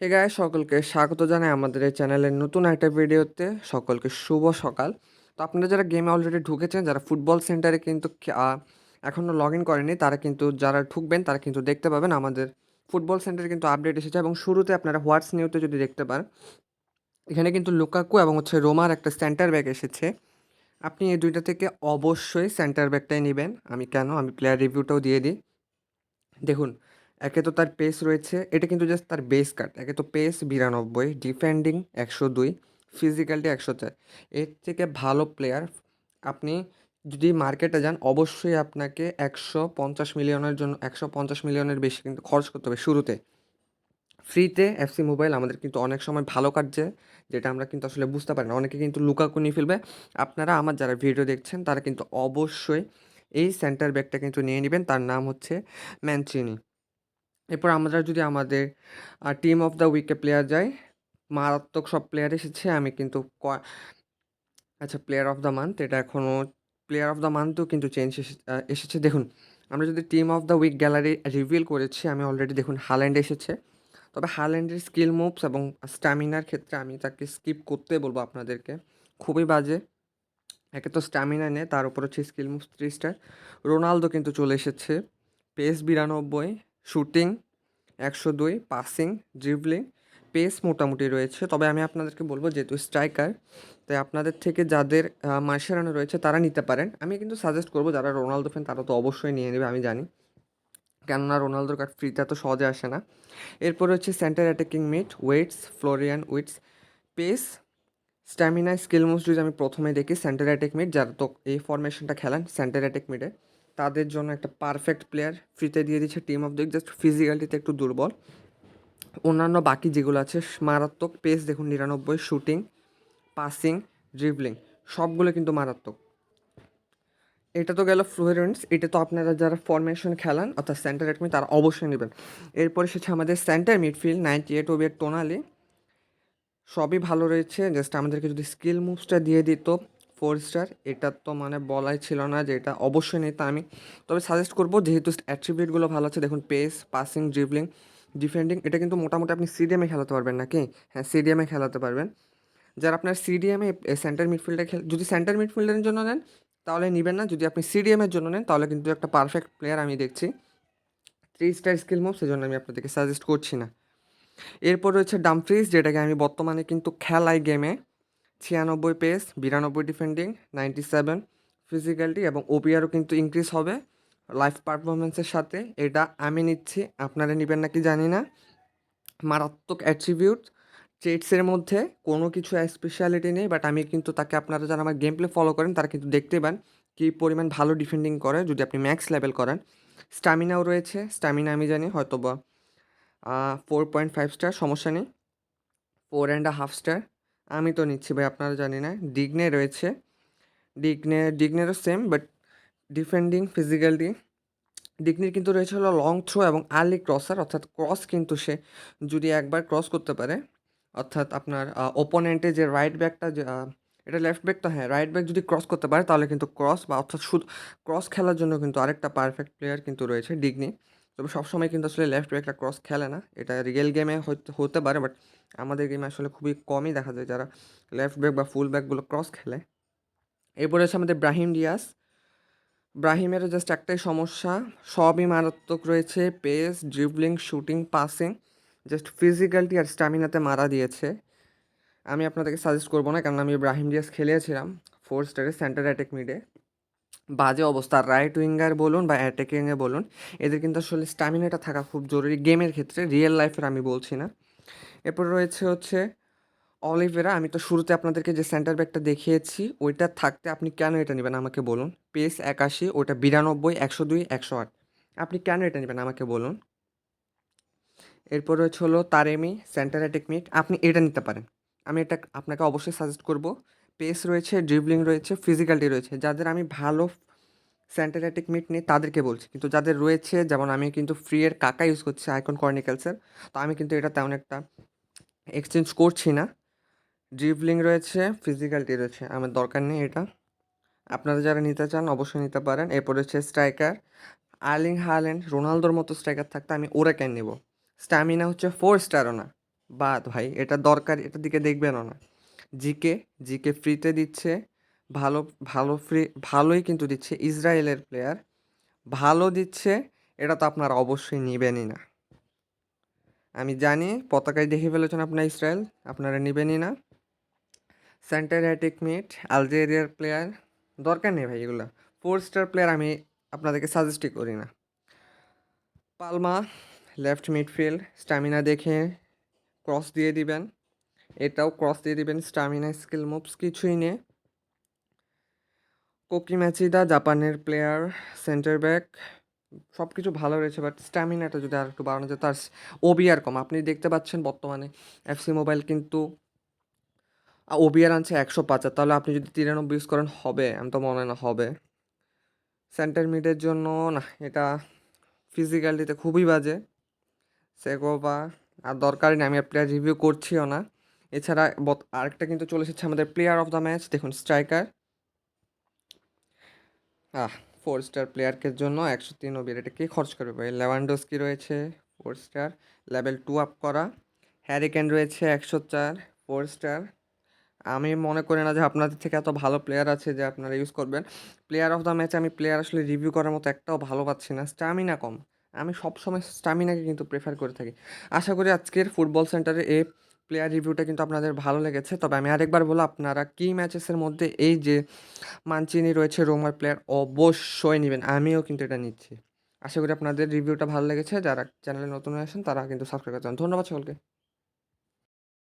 হে গায়ে সকলকে স্বাগত জানাই আমাদের এই চ্যানেলের নতুন একটা ভিডিওতে। সকলকে শুভ সকাল। তো আপনারা যারা গেমে অলরেডি ঢুকেছেন, যারা ফুটবল সেন্টারে কিন্তু এখনও লগ ইন করেনি তারা কিন্তু যারা ঢুকবেন, তারা কিন্তু দেখতে পাবেন আমাদের ফুটবল সেন্টারে কিন্তু আপডেট এসেছে এবং শুরুতে আপনারা হোয়াটস নিউতে যদি দেখতে পান এখানে কিন্তু লুকাকু এবং হচ্ছে রোমার একটা সেন্টার ব্যাগ এসেছে। আপনি এই দুইটা থেকে অবশ্যই সেন্টার ব্যাগটাই নেবেন। আমি কেন? আমি প্লেয়ার রিভিউটাও দিয়ে দিই। দেখুন একে তো তার পেস রয়েছে, এটা কিন্তু জাস্ট তার বেস কাট একে তো পেস বিরানব্বই ডিফেন্ডিং একশো দুই ফিজিক্যালটি একশো চার। এর থেকে ভালো প্লেয়ার আপনি যদি মার্কেটে যান, অবশ্যই আপনাকে একশো পঞ্চাশ মিলিয়নের জন্য, একশো পঞ্চাশ মিলিয়নের বেশি কিন্তু খরচ করতে হবে শুরুতে। ফ্রিতে এফসি মোবাইল আমাদের কিন্তু অনেক সময় ভালো কাটছে যেটা আমরা কিন্তু আসলে বুঝতে পারি না। অনেকে কিন্তু লুকাকু নিয়ে ফেলবে। আপনারা আমার যারা ভিডিও দেখছেন, তারা কিন্তু অবশ্যই এই সেন্টার ব্যাগটা কিন্তু নিয়ে নেবেন। তার নাম হচ্ছে ম্যানচিনি এরপর আমরা যদি আমাদের টিম অফ দ্য উইকে প্লেয়ার যাই, মারাত্মক সব প্লেয়ার এসেছে, আমি কিন্তু আচ্ছা প্লেয়ার অফ দ্য মান্থ এটা এখনও প্লেয়ার অফ দ্য মান্থও কিন্তু চেঞ্জ এসেছে। দেখুন, আমরা যদি team of the week gallery reveal করেছি, আমি অলরেডি দেখুন হাল্যান্ড এসেছে। তবে হাল্যান্ডের স্কিল মুভস এবং স্ট্যামিনার ক্ষেত্রে আমি তাকে স্কিপ করতে বলব আপনাদেরকে। খুবই বাজে। একে তো স্ট্যামিনা নেই তার উপর হচ্ছে skill moves three star Ronaldo কিন্তু চলে এসেছে। পেস বিরানব্বই শুটিং, একশো দুই, পাসিং, ড্রিবলিং, পেস মোটামুটি রয়েছে। তবে আমি আপনাদেরকে বলব, যেহেতু স্ট্রাইকার, তাই আপনাদের থেকে যাদের মার্শারানো রয়েছে, তারা নিতে পারেন। আমি কিন্তু সাজেস্ট করব, যারা রোনালদো ফ্যান তারা তো অবশ্যই নিয়ে নেবে, আমি জানি। কেননা রোনালদোর কার্ড ফ্রিতে এত সহজে আসে না। এরপর হচ্ছে centre attacking mid Wirtz Florian Wirtz pace stamina skill moves যদি আমি প্রথমে দেখি সেন্টার অ্যাটাক মিড যারা তো এই ফরমেশনটা খেলেন সেন্টার অ্যাটাক মিডে তাদের জন্য একটা পারফেক্ট প্লেয়ার ফ্রিতে দিয়ে দিচ্ছে টিম অফ দ্য জাস্ট ফিজিক্যালিটিতে একটু দুর্বল। অন্যান্য বাকি যেগুলো আছে, মারাত্মক পেস দেখুন নিরানব্বই শুটিং পাসিং ড্রিবলিং সবগুলো কিন্তু মারাত্মক। এটা তো গেল ফ্লুয়েন্স এটা তো আপনারা যারা ফরমেশন খেলান, অর্থাৎ সেন্টার অ্যাটমি তারা অবশ্যই নেবেন। এরপরে সেটা আমাদের সেন্টার মিডফিল্ড নাইনটি এইট ওবিয়ার টোনালি সবই ভালো রয়েছে জাস্ট আমাদেরকে যদি স্কিল মুভসটা দিয়ে দিত ফোর স্টার এটা তো মানে বলাই ছিল না যে এটা অবশ্যই নিতে আমি। তবে সাজেস্ট করব, যেহেতু অ্যাট্রিবিউটগুলো ভালো আছে, দেখুন পেস পাসিং ড্রিবলিং ডিফেন্ডিং এটা কিন্তু মোটামুটি আপনি সিডিএমে খেলাতে পারবেন নাকি হ্যাঁ সিডিএমে খেলাতে পারবেন। যারা আপনার সিডিএমে সেন্টার মিডফিল্ডে খেল, যদি সেন্টার মিডফিল্ডের জন্য নেন, তাহলে নেবেন না। যদি আপনি সিডিএমের জন্য নেন, তাহলে কিন্তু একটা পারফেক্ট প্লেয়ার আমি দেখছি। থ্রি স্টার স্কিল মুভ সেজন্য আমি আপনাদেরকে সাজেস্ট করছি না। এরপর রয়েছে ডামফ্রিজ যেটাকে আমি বর্তমানে কিন্তু খেলাই গেমে ছিয়ানব্বই পেস, বিরানব্বই ডিফেন্ডিং, নাইনটি সেভেন ফিজিক্যালিটি এবং ওপিআরও কিন্তু ইনক্রিজ হবে। লাইফ পারফরমেন্সের সাথে এটা আমি নিচ্ছি, আপনারা নেবেন নাকি জানি না। মারাত্মক অ্যাট্রিবিউট চেটসের মধ্যে কোনো কিছু স্পেশালিটি নেই বাট আমি কিন্তু তাকে আপনারা যারা আমার গেম প্লে ফলো করেন, তারা কিন্তু দেখতে পান কী পরিমাণ ভালো ডিফেন্ডিং করে যদি আপনি ম্যাক্স লেভেল করেন। স্টামিনাও রয়েছে স্টামিনা আমি জানি হয়তো বা ফোর পয়েন্ট ফাইভ স্টার সমস্যা নেই। ফোর অ্যান্ড হাফ স্টার আমি তো নিচ্ছি ভাই, আপনারা জানি না। ডিগনে রয়েছে। ডিগনে, ডিগনেরও সেম বাট ডিফেন্ডিং ফিজিক্যালি ডিগনির কিন্তু রয়েছে হলো লং থ্রো এবং আর্লি ক্রসার অর্থাৎ ক্রস কিন্তু সে যদি একবার ক্রস করতে পারে, অর্থাৎ আপনার ওপোনেন্টে যে রাইট ব্যাকটা এটা লেফট ব্যাক তো হ্যাঁ রাইট ব্যাক যদি ক্রস করতে পারে, তাহলে কিন্তু ক্রস বা অর্থাৎ শুধু ক্রস খেলার জন্য কিন্তু আরেকটা পারফেক্ট প্লেয়ার কিন্তু রয়েছে ডিগনি। তবে সবসময় কিন্তু আসলে লেফট ব্যাকটা ক্রস খেলে না। এটা রিয়েল গেমে হতে পারে বাট আমাদের গেমে আসলে খুবই কমই দেখা যায় যারা লেফট ব্যাক বা ফুল ব্যাকগুলো ক্রস খেলে। এরপরে হচ্ছে আমাদের ব্রাহিম ডিয়াস ব্রাহিমের জাস্ট একটাই সমস্যা, সবই মারাত্মক রয়েছে pace dribbling shooting passing just physicality আর স্ট্যামিনাতে মারা দিয়েছে। আমি আপনাদেরকে সাজেস্ট করব না কারণ আমি ব্রাহিম ডিয়াস খেলেছিলাম ফোর স্টারে সেন্টার অ্যাটেক মিডে বাজে অবস্থা। রাইট উইঙ্গার বলুন বা অ্যাটাকিংয়ে বলুন, এদের কিন্তু আসলে স্ট্যামিনাটা থাকা খুব জরুরি গেমের ক্ষেত্রে রিয়েল লাইফের আমি বলছি না। এরপর রয়েছে হচ্ছে অলিভেরা আমি তো শুরুতে আপনাদেরকে যে সেন্টার ব্যাগটা দেখিয়েছি, ওইটা থাকতে আপনি কেন এটা নেবেন আমাকে বলুন? পেস একাশি ওটা বিরানব্বই, একশো দুই, একশো আট। আপনি কেন এটা নেবেন আমাকে বলুন? এরপর রয়েছে হলো তারেমি সেন্টার টেকনিক আপনি এটা নিতে পারেন। আমি এটা আপনাকে অবশ্যই সাজেস্ট করব। পেস রয়েছে ড্রিবলিং রয়েছে ফিজিক্যালিটি রয়েছে। যাদের আমি ভালো সেন্টার মিট নিই তাদেরকে বলছি। কিন্তু যাদের রয়েছে, যেমন আমি কিন্তু ফ্রি এর কাকা ইউজ করছি আইকন কর্নিক্যালসের তো আমি কিন্তু এটা তেমন একটা এক্সচেঞ্জ করছি না। ড্রিবলিং রয়েছে ফিজিক্যালিটি রয়েছে, আমার দরকার নেই এটা। আপনারা যারা নিতে চান, অবশ্যই নিতে পারেন। এরপর হচ্ছে স্ট্রাইকার আর্লিং হার্ল্যান্ড, রোনালদোর মতো স্ট্রাইকার থাকতে আমি ওরা কেন নেব। স্ট্যামিনা হচ্ছে ফোর স্টারও না বাদ ভাই, এটা দরকার, এটার দিকে দেখবেনও না। জিকে জিকে ফ্রিতে দিচ্ছে, ভালো ভালো ফ্রি ভালোই কিন্তু দিচ্ছে ইসরায়েলের প্লেয়ার ভালো দিচ্ছে, এটা তো আপনারা অবশ্যই নেবেনই না। আমি জানি পতাকায় দেখে ফেলেছেন আপনার ইসরায়েল, আপনারা নেবেনই না। সেন্টার অ্যাটিক মিট আলজেরিয়ার প্লেয়ার দরকার নেই ভাই এগুলো। ফোর স্টার প্লেয়ার আমি আপনাদেরকে সাজেস্টই করি না। পালমা লেফট মিডফিল্ড স্ট্যামিনা দেখে ক্রস দিয়ে দিবেন। এটাও ক্রস দিয়ে দিবেন স্টামিনা স্কিল মুভস কিছুই নেই। কোকি ম্যাচিদা জাপানের প্লেয়ার সেন্টার ব্যাক সব কিছু ভালো রয়েছে বাট স্ট্যামিনাটা যদি আর একটু বাড়ানো যায়, তার ওবিআর কম। আপনি দেখতে পাচ্ছেন বর্তমানে এফসি মোবাইল কিন্তু ওবিআর আনছে একশো পাঁচ তাহলে আপনি যদি তিরানব্বই ইউজ করেন, হবে, আমি তো মনে না, হবে। সেন্টার মিডের জন্য, না, এটা ফিজিক্যালিতে খুবই বাজে। সেগোবা আর দরকারই নেই, আমি আর প্লেয়ার রিভিউ করছিও না। এছাড়া আরেকটা কিন্তু চলে এসেছে আমাদের প্লেয়ার অফ দ্য ম্যাচ দেখুন স্ট্রাইকার আহ ফোর স্টার প্লেয়ারকে জন্য একশো তিন ওবির এটা কে খরচ করবে ভাই? লেভানডোস্কি রয়েছে four star level two up করা হ্যারিকেন রয়েছে, একশো চার ফোর স্টার আমি মনে করি না যে আপনাদের থেকে এত ভালো প্লেয়ার আছে যে আপনারা ইউজ করবেন। প্লেয়ার অফ দ্য ম্যাচ আমি প্লেয়ার আসলে রিভিউ করার মতো একটাও ভালো পাচ্ছি না। স্ট্যামিনা কম। আমি সবসময় স্ট্যামিনাকে কিন্তু প্রেফার করে থাকি। আশা করি আজকের ফুটবল সেন্টারে এই প্লেয়ার রিভিউটা কিন্তু আপনাদের ভালো লেগেছে। তবে আমি আরেকবার বলো আপনারা কি ম্যাচেসের মধ্যে এই যে মানচিনি রয়েছে রোমার প্লেয়ার অবশ্যই নেবেন। আমিও কিন্তু এটা নিচ্ছি। আশা করি আপনাদের রিভিউটা ভালো লেগেছে। যারা চ্যানেলে নতুন আসেন, তারা কিন্তু সাবস্ক্রাইব করছেন ধন্যবাদ সকলকে।